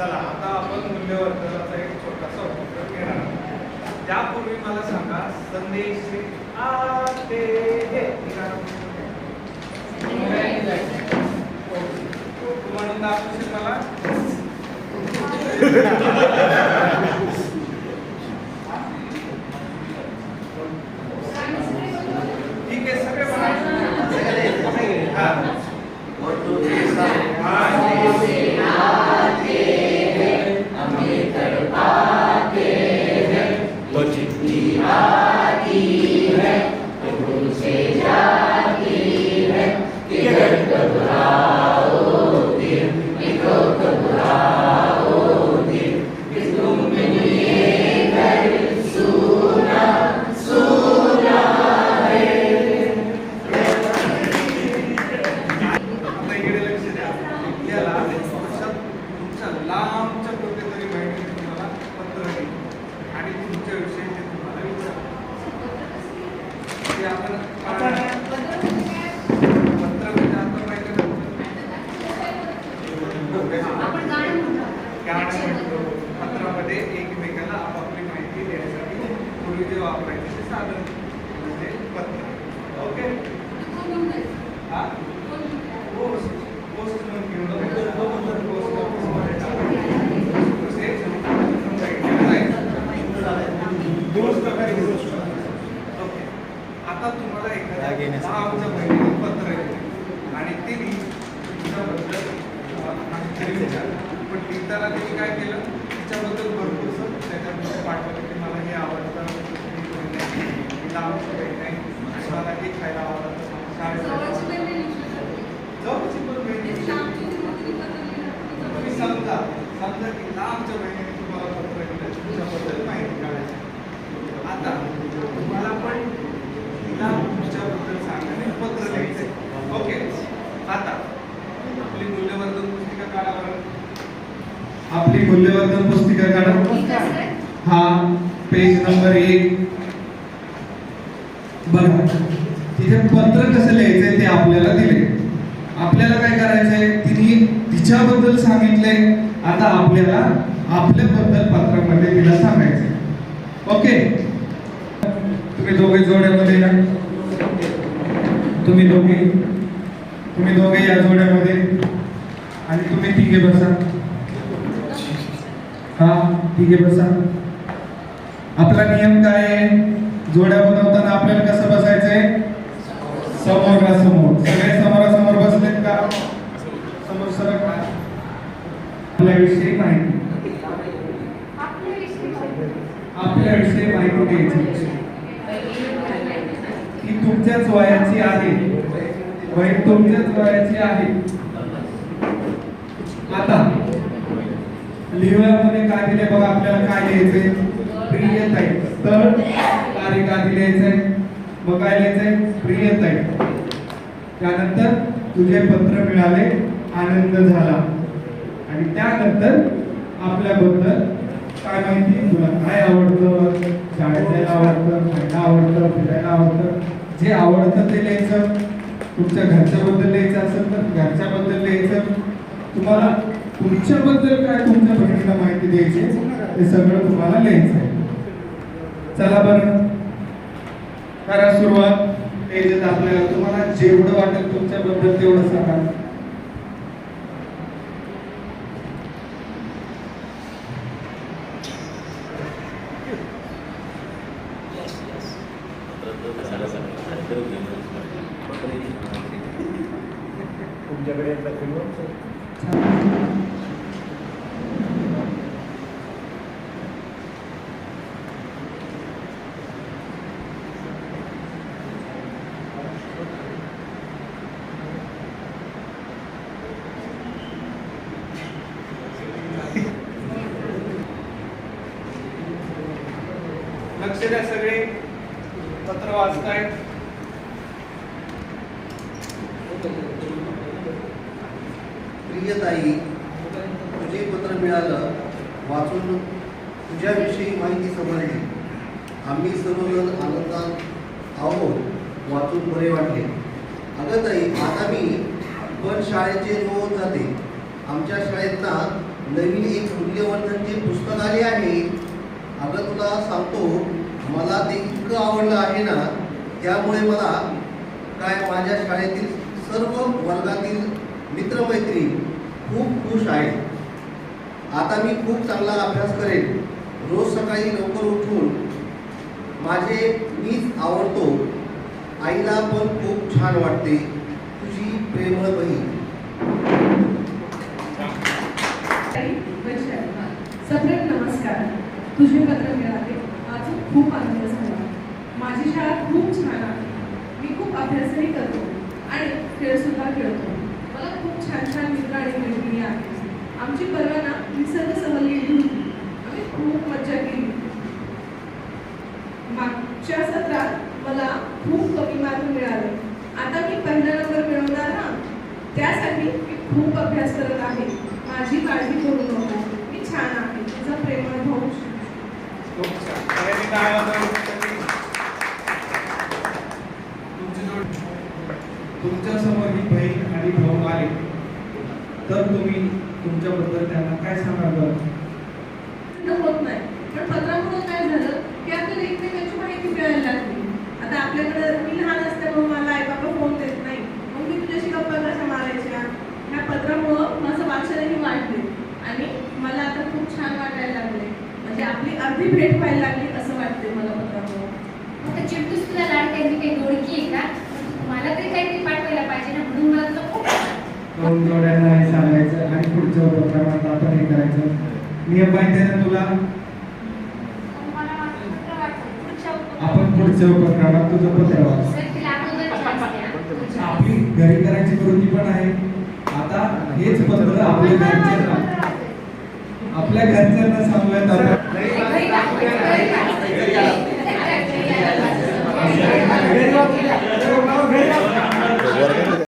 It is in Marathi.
चला आता आपण मूल्यवर्धनाचा एक छोटासा उपक्रम घेणार त्यापूर्वी मला सांगा संदेश आते हे तू म्हणून दाखवशील मला ठीक आहे सगळे म्हणा हा. आता ते आपण म्हणजे पत्रामध्ये एकमेकाला आपापली माहिती देण्यासाठी पूर्वी जे वापरायचे ते साधन म्हणजे पत्र ओके हा पोस्ट पोस्ट म्हणून घेऊन पोस्ट ऑफिसमध्ये टाकायचं. तसे पोस्ट ऑफिस. ओके. आता तुम्हाला एखाद्या भावाच्या बहिणीने पत्र लिहिलं आणि तिने तुमच्याबद्दल विचारलं. पण लिहिताना तिने काय केलं? तिच्याबद्दल भरपूरसं त्याच्यामध्ये पाठवलं की मला हे आवडतं मी लांबची बहीण आहे मला हे खायला आवडतं. जवळची पण बहीण तुम्ही समजा समजा की लांबच्या बहिणीने तुम्हाला पत्र लिहिलं तुमच्याबद्दल माहिती काढायची आता तुम्हाला पण तिला तुमच्याबद्दल सांगण्याने पत्र लिहायचंय ओके आता आपली मूल्यवर्धन पुस्तिका काढा बरं आपली मूल्यवर्धन पुस्तिका काढा. हा पेज नंबर एक. बघा. तिथे पत्र कसं लिहायचंय ते आपल्याला दिले आपल्याला काय करायचंय? तिने तिच्याबद्दल सांगितलंय. आता आपल्याला आपल्याबद्दल पत्रामध्ये तिला सांगायचंय. ओके? तुम्ही दोघे जोड्यामध्ये या. तुम्ही दोघे. तुम्ही दोघे या जोड्यामध्ये. आणि तुम्ही तिघे बसा. हा ठीक आहे बसा. आपला नियम काय आहे? जोड्या बनवताना आपल्याला कसं बसायचंय? समोरासमोर. सगळे समोरासमोर बसलेत का? समोर सरक आपल्याविषयी माहिती. आपल्याविषयी माहिती द्यायची. ती तुमच्याच वयाची आहे. वय तुमच्याच वयाची आहे आता लिहिण्यामध्ये काय दिले बघा आपल्याला काय लिहायचंय? प्रियताई. स्थळ तारीख आधी लिहायचंय मग काय लिहायचंय? प्रियताई. त्यानंतर तुझे पत्र मिळाले आनंद झाला. आणि त्यानंतर आपल्याबद्दल काय माहिती? तुला काय आवडतं? शाळेत जायला आवडतं खायला आवडतं फिरायला आवडतं? जे आवडतं ते लिहायचं. तुमच्या घरच्याबद्दल लिहायचं असेल तर घरच्याबद्दल लिहायचं. तुम्हाला तुमच्याबद्दल काय तुमच्या बहिणीला माहिती द्यायची ते सगळं तुम्हाला लिहायचं आहे. चला बरं. करा सुरुवात. पेजेत आपल्याला तुम्हाला जेवढं वाटेल तुमच्याबद्दल तेवढं सांगा. तुमच्याकडे एकदा सगळे. पत्र वाचतायत. प्रियताई तुझे पत्र मिळालं वाचून तुझ्याविषयी माहिती समजली. आम्ही सर्वजण आनंदात आहोत वाचून बरे वाटले. अगं ताई आता मी पण शाळेचे रोज जाते. आमच्या शाळेत ना नवीन एक मूल्यवर्धनचे पुस्तक आले आहे. अगं तुला सांगतो मला ते इतकं आवडलं आहे ना त्यामुळे मला काय माझ्या शाळेतील सर्व वर्गातील मित्रमैत्री खूप खुश आहेत. आता मी खूप चांगला अभ्यास करेन. रोज सकाळी लवकर उठून माझे मीच आवडतो. आईला पण खूप छान वाटते. तुझी प्रेमळ बहीण. सप्रेम नमस्कार. तुझे पत्र मिळाले माझा खूप आनंद झाला माझी शाळा खूप छान आहे. मी खूप अभ्यासही करतो. आणि खेळसुद्धा खेळतो. मला खूप छान छान मित्र आणि मैत्रिणी आहेत. आमची परवा ना निसर्ग सहल गेली होती आम्ही खूप मज्जा केली. मागच्या सत्रात मला खूप कमी मार्क मिळाले. आता मी पहिला नंबर मिळवणार ना त्यासाठी मी खूप अभ्यास करत आहे. माझी काळजी करू नको. मी छान आहे. तुझा प्रेमळ भाऊ. खूप छान. तुमच्यासमोर ही बहीण आणि भाऊ आले तर तुम्ही तुमच्याबद्दल त्यांना काय सांगाल बरं? होत नाही. पण पत्रामुळे काय झालं की आपल्याला एकमेकांची माहिती मिळायला लागली. आता आपल्याकडे मी लहान असल्यामुळे मला आई बाबा फोन देत नाही. मग मी तुझ्याशी गप्पा कशा मारायच्या? ह्या पत्रामुळं माझं वाचनही वाढले. आणि मला आता खूप छान वाटायला लागले म्हणजे आपली अर्धी भेट व्हायला लागली असं वाटते मला पत्रामुळं. आता चिंटूस तुला लाडक्यांनी काही ओळखी आहे का? मला तरी काहीतरी पाठवायला पाहिजे ना म्हणून मला तुला खूप दोन जोड्यांना हे सांगायचं आणि पुढच्या उपक्रमात आपण हे करायचं. नियम माहिती ना तुला? मला पत्र. पुढच्या उपक्रमात- आपण उपक्रमात तुझं पत्र वाच. सर, तिला अगोदरची असते ना. आपली घरी करायची कृती पण आहे. आता हेच पत्र आपल्या घरच्यांना. आपल्या घरच्यांना सांगूयात आपण. घरी वाचायचं,